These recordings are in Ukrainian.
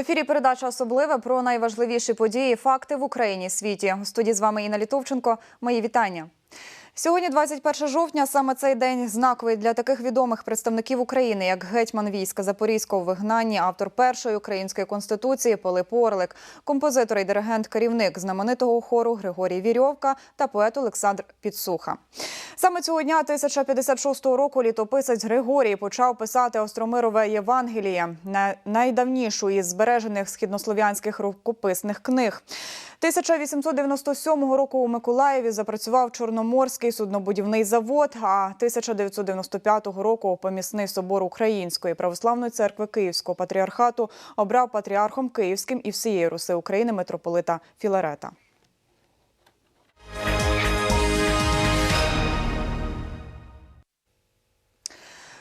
ефірі передача особлива про найважливіші події, факти в Україні світі. У студії з вами Інна Літовченко. Мої вітання. Сьогодні, 21 жовтня, саме цей день знаковий для таких відомих представників України, як гетьман війська Запорізького в вигнанні, автор першої української конституції Пилип Орлик, композитор і диригент, керівник знаменитого хору Григорій Вірьовка та поет Олександр Підсуха. Саме цього дня 1056 року літописець Григорій почав писати Остромирове Євангеліє, на- найдавнішу із збережених східнослов'янських рукописних книг. 1897 року у Миколаєві запрацював Чорноморський суднобудівний завод, а 1995 року помісний собор Української православної церкви Київського патріархату обрав патріархом Київським і всієї Руси України митрополита Філарета.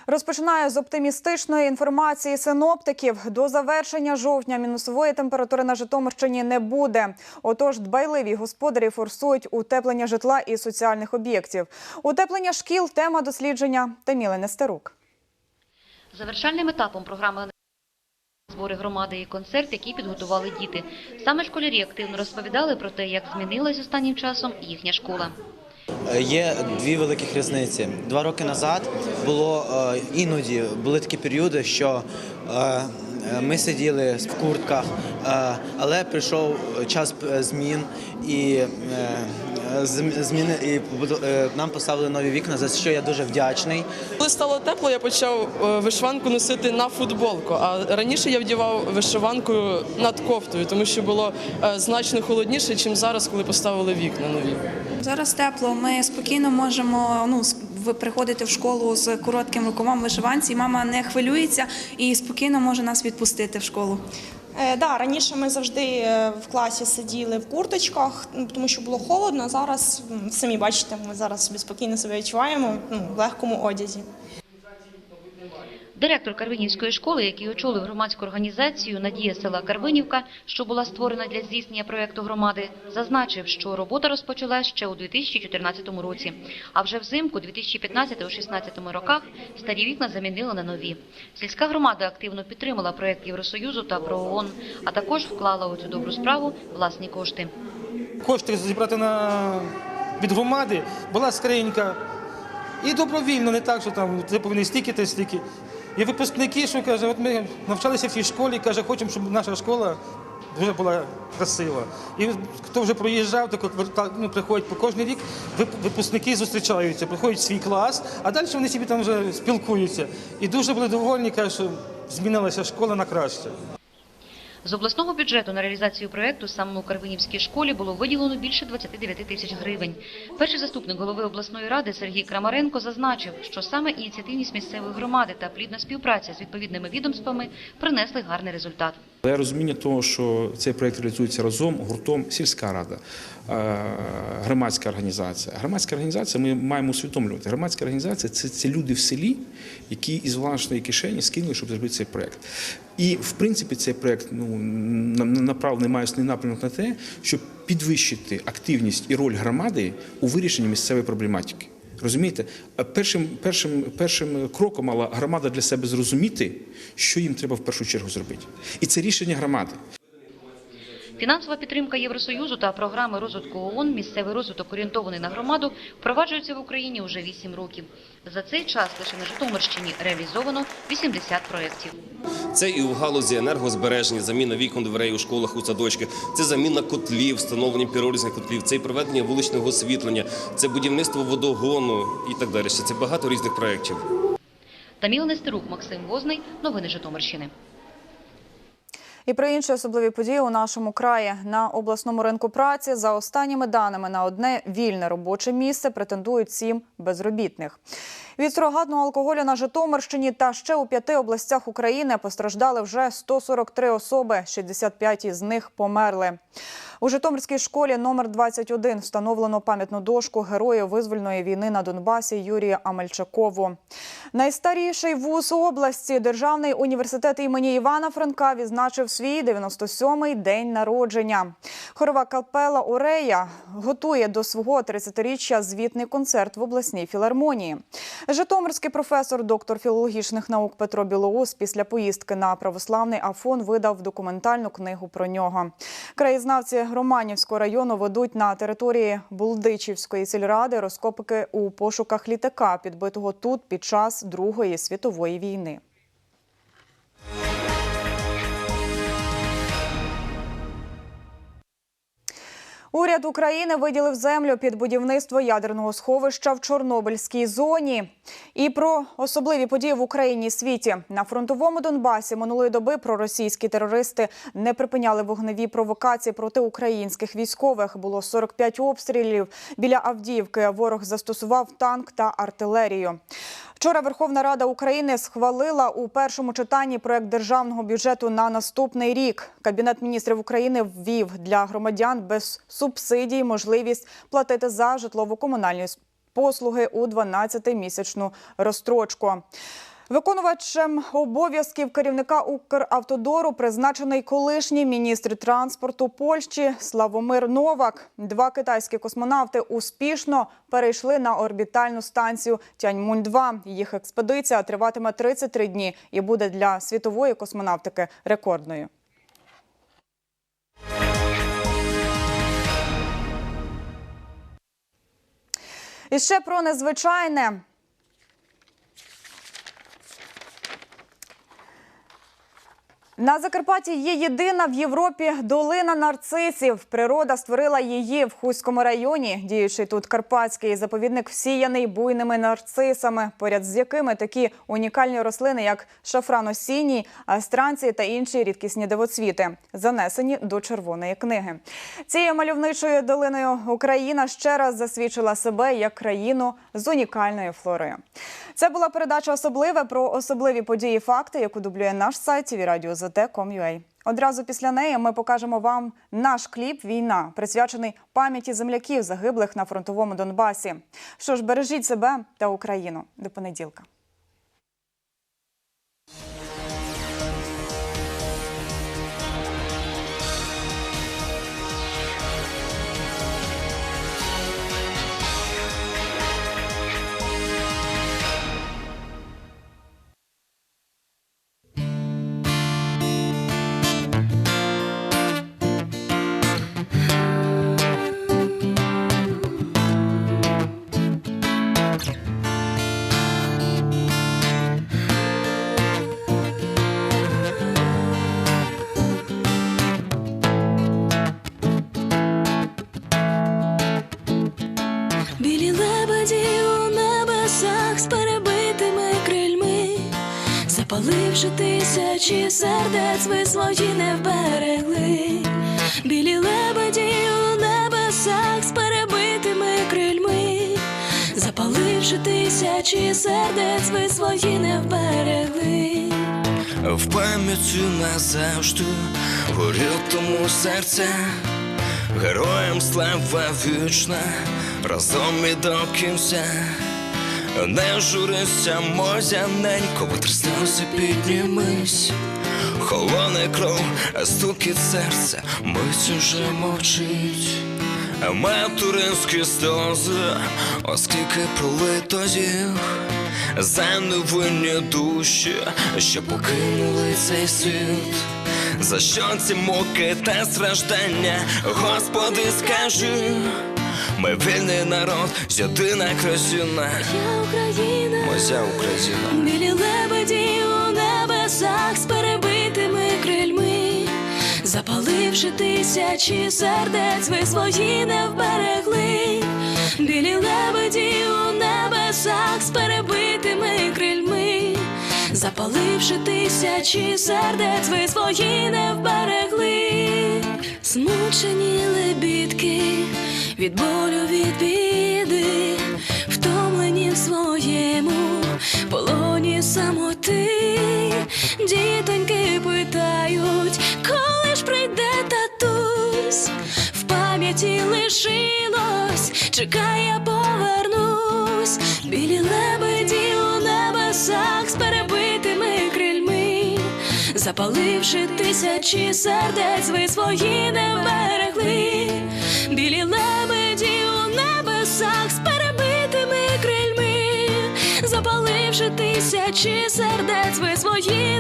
Розпочинаю з оптимістичної інформації синоптиків. До завершення жовтня мінусової температури на Житомирщині не буде. Отож, дбайливі господарі форсують утеплення житла і соціальних об'єктів. Утеплення шкіл тема дослідження Таміли Нестерук. Завершальним етапом програми збори громади і концерт, який підготували діти. Саме школярі активно розповідали про те, як змінилась останнім часом їхня школа. Е, Є дві великих різниці. Два роки назад було е, іноді були такі періоди, що е, ми сиділи в куртках, але прийшов час змін і зміни і нам поставили нові вікна, за що я дуже вдячний. Коли стало тепло, я почав вишиванку носити на футболку. А раніше я вдівав вишиванку над кофтою, тому що було значно холодніше, ніж зараз, коли поставили вікна нові. Зараз тепло. Ми спокійно можемо ну приходити в школу з коротким рукавом вишиванці. Мама не хвилюється і спокійно може нас відпустити в школу. Е, да, раніше ми завжди е, в класі сиділи в курточках, тому що було холодно. Зараз самі бачите, ми зараз собі спокійно себе відчуваємо ну, в легкому одязі. Директор Карвинівської школи, який очолив громадську організацію «Надія села Карвинівка», що була створена для здійснення проєкту громади, зазначив, що робота розпочалась ще у 2014 році. А вже взимку 2015-16 роках старі вікна замінили на нові. Сільська громада активно підтримала проєкт Євросоюзу та ПРООН, а також вклала у цю добру справу власні кошти. кошти зібрати на від громади, була скринька. І добровільно, не так, що там ти повинен стільки та стільки. Є випускники, що каже, от ми навчалися в цій школі, каже, хочемо, щоб наша школа дуже була красива. І хто вже проїжджав, так ну, приходять по кожен рік, випускники зустрічаються, приходять в свій клас, а далі вони собі там вже спілкуються. І дуже були довольні, кажуть, що змінилася школа на краще. З обласного бюджету на реалізацію проєкту саме у Карвинівській школі було виділено більше 29 тисяч гривень. Перший заступник голови обласної ради Сергій Крамаренко зазначив, що саме ініціативність місцевої громади та плідна співпраця з відповідними відомствами принесли гарний результат. Але розуміння того, що цей проект реалізується разом, гуртом, сільська рада, е, громадська організація. Громадська організація ми маємо усвідомлювати. Громадська організація це, це люди в селі, які із власної кишені скинули, щоб зробити цей проект. І в принципі цей проект ну, на- на- направлений має напрямок на те, щоб підвищити активність і роль громади у вирішенні місцевої проблематики. Розумієте, першим, першим, першим кроком мала громада для себе зрозуміти, що їм треба в першу чергу зробити. І це рішення громади. Фінансова підтримка Євросоюзу та програми розвитку ООН «Місцевий розвиток орієнтований на громаду» впроваджуються в Україні уже 8 років. За цей час лише на Житомирщині реалізовано 80 проєктів. Це і в галузі енергозбереження, заміна вікон дверей у школах, у садочках, це заміна котлів, встановлення піролізних котлів, це і проведення вуличного освітлення, це будівництво водогону і так далі. Це багато різних проєктів. Таміла Нестерук, Максим Возний. Новини Житомирщини. І про інші особливі події у нашому краї на обласному ринку праці за останніми даними на одне вільне робоче місце претендують сім безробітних. Від сурогатного алкоголю на Житомирщині та ще у п'яти областях України постраждали вже 143 особи, 65 із них померли. У Житомирській школі номер 21 встановлено пам'ятну дошку герою визвольної війни на Донбасі Юрію Амельчакову. Найстаріший вуз області Державний університет імені Івана Франка відзначив свій 97-й день народження. Хорова капела Урея готує до свого 30-річчя звітний концерт в обласній філармонії. Житомирський професор, доктор філологічних наук Петро Білоус після поїздки на православний Афон видав документальну книгу про нього. Краєзнавці Романівського району ведуть на території Булдичівської сільради розкопки у пошуках літака, підбитого тут під час Другої світової війни. Уряд України виділив землю під будівництво ядерного сховища в Чорнобильській зоні. І про особливі події в Україні і світі на фронтовому Донбасі минулої доби проросійські терористи не припиняли вогневі провокації проти українських військових. Було 45 обстрілів. Біля Авдіївки ворог застосував танк та артилерію. Вчора Верховна Рада України схвалила у першому читанні проект державного бюджету на наступний рік. Кабінет міністрів України ввів для громадян без субсидій можливість платити за житлово-комунальні послуги у 12-місячну розстрочку. Виконувачем обов'язків керівника Укравтодору призначений колишній міністр транспорту Польщі Славомир Новак. Два китайські космонавти успішно перейшли на орбітальну станцію Тяньмунь-2. Їх експедиція триватиме 33 дні і буде для світової космонавтики рекордною. І ще про незвичайне. На Закарпатті є єдина в Європі долина нарцисів. Природа створила її в Хуському районі. Діючий тут карпатський заповідник всіяний буйними нарцисами, поряд з якими такі унікальні рослини, як шафран-осінній, астранці та інші рідкісні дивоцвіти, занесені до червоної книги. Цією мальовничою долиною Україна ще раз засвідчила себе як країну з унікальною флорою. Це була передача особливе про особливі події, і факти, яку дублює наш сайт tvradio.zt.com.ua. Одразу після неї ми покажемо вам наш кліп Війна, присвячений пам'яті земляків, загиблих на фронтовому Донбасі. Що ж, бережіть себе та Україну до понеділка. Запаливши тисячі сердець, ви свої не вберегли. Білі лебеді у небесах з перебитими крильми, запаливши тисячі сердець, ви свої не вберегли. В пам'яті назавжди горітиму серце, героям слава вічна, разом і до кінця. Не журися, мозяненько, витри сльози піднімись. Холоне кров, стукіт серця, мить уже мовчить. Матуринські сльози, оскільки пролито їх за невинні душі, що покинули цей світ. За що ці муки та страждання, Господи, скажи, ми вільний народ, єдина країна, Я Україна, моя Україна. білі лебеді у небесах з перебитими крильми, запаливши тисячі сердець, ви свої не вберегли. Білі лебеді у небесах з перебитими крильми, запаливши тисячі сердець, ви свої не вберегли смучені лебідки, від болю від біди, втомлені в своєму полоні самоти, дітоньки питають, коли ж прийде татусь, в пам'яті лишилось, чекає. Запаливши тисячі сердець, ви свої не вберегли, білі лебеді у небесах з перебитими крильми, запаливши тисячі сердець, ви свої